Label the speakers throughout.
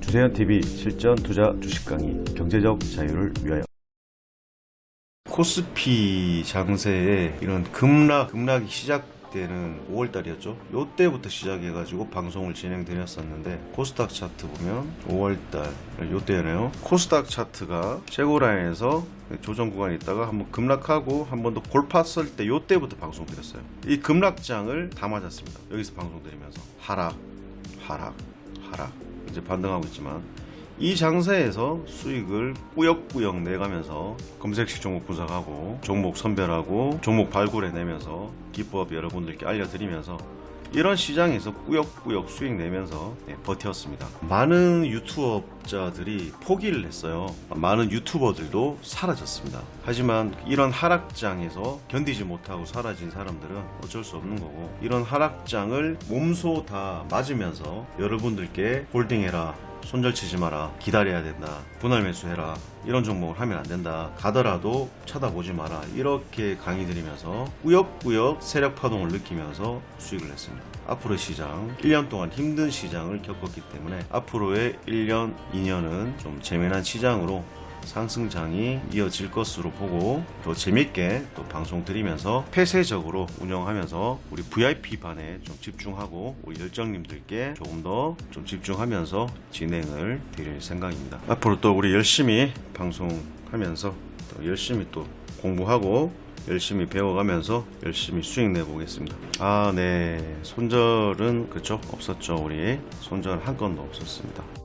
Speaker 1: 주세현 TV 실전 투자 주식 강의 경제적 자유를 위하여 코스피 장세에 이런 급락 급락이 시작되는 5월달이었죠. 요때부터 시작해가지고 방송을 진행드렸었는데 코스닥 차트 보면 5월달 요때네요. 코스닥 차트가 최고라인에서 조정 구간에 있다가 한번 급락하고 한 번 더 골팠을 때 요때부터 방송 드렸어요. 이 급락장을 다 맞았습니다. 여기서 방송 드리면서 하락, 하락, 하락 이제 반등하고 있지만 이 장세에서 수익을 꾸역꾸역 내가면서 검색식 종목 분석하고 종목 선별하고 종목 발굴해내면서 기법 여러분들께 알려드리면서 이런 시장에서 꾸역꾸역 수익 내면서 네, 버텼습니다. 많은 유튜버자들이 포기를 했어요. 많은 유튜버들도 사라졌습니다. 하지만 이런 하락장에서 견디지 못하고 사라진 사람들은 어쩔 수 없는 거고 이런 하락장을 몸소 다 맞으면서 여러분들께 홀딩해라 손절 치지 마라 기다려야 된다 분할 매수해라 이런 종목을 하면 안 된다 가더라도 쳐다보지 마라 이렇게 강의 드리면서 꾸역꾸역 세력 파동을 느끼면서 수익을 냈습니다. 앞으로의 시장 1년 동안 힘든 시장을 겪었기 때문에 앞으로의 1년 2년은 좀 재미난 시장으로 상승장이 이어질 것으로 보고 또 재밌게 또 방송 드리면서 폐쇄적으로 운영하면서 우리 VIP 반에 좀 집중하고 우리 열정님들께 조금 더 좀 집중하면서 진행을 드릴 생각입니다. 앞으로 또 우리 열심히 방송하면서 또 열심히 또 공부하고 열심히 배워가면서 열심히 수익 내보겠습니다. 아, 네. 손절은 그쵸? 없었죠, 우리. 손절 한 건도 없었습니다.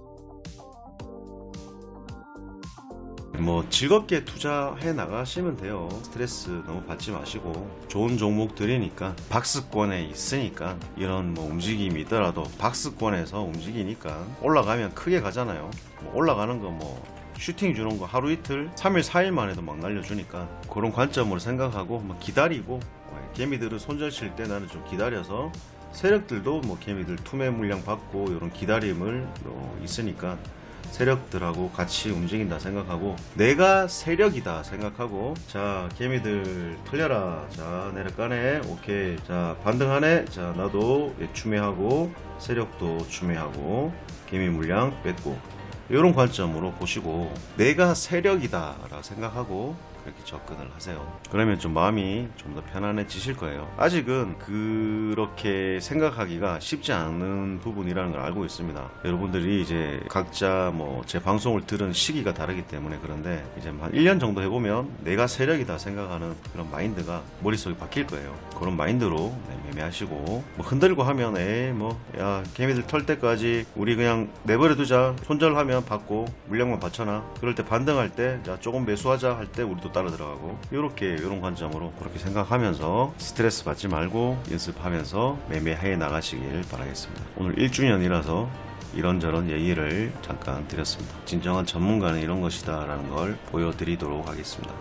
Speaker 1: 뭐 즐겁게 투자해 나가시면 돼요. 스트레스 너무 받지 마시고 좋은 종목들이니까 박스권에 있으니까 이런 뭐 움직임이 있더라도 박스권에서 움직이니까 올라가면 크게 가잖아요. 뭐 올라가는 거뭐 슈팅 주는 거 하루 이틀, 3일 4일만 해도 막 날려주니까 그런 관점으로 생각하고 뭐 기다리고 어, 개미들은 손절 칠 때 나는 좀 기다려서 세력들도 뭐 개미들 투매 물량 받고 이런 기다림을 어, 있으니까 세력들하고 같이 움직인다 생각하고 내가 세력이다 생각하고 자 개미들 털려라. 자 내려가네. 오케이. 자 반등하네. 자 나도 예, 추매하고 세력도 추매하고 개미 물량 뺐고. 이런 관점으로 보시고 내가 세력이다 라 생각하고 그렇게 접근을 하세요. 그러면 좀 마음이 좀 더 편안해지실 거예요. 아직은 그렇게 생각하기가 쉽지 않은 부분이라는 걸 알고 있습니다. 여러분들이 이제 각자 뭐 제 방송을 들은 시기가 다르기 때문에 그런데 이제 한 1년 정도 해보면 내가 세력이다 생각하는 그런 마인드가 머릿속에 바뀔 거예요. 그런 마인드로 네, 매매하시고 뭐 흔들고 하면 에이 뭐야 개미들 털 때까지 우리 그냥 내버려 두자 손절하면 받고 물량만 받쳐놔 그럴 때 반등할 때자 조금 매수하자 할 때 우리도 따라 들어가고 이렇게 이런 관점으로 그렇게 생각하면서 스트레스 받지 말고 연습하면서 매매해 나가시길 바라겠습니다. 오늘 1주년이라서 이런저런 얘기를 잠깐 드렸습니다. 진정한 전문가는 이런 것이다 라는 걸 보여드리도록 하겠습니다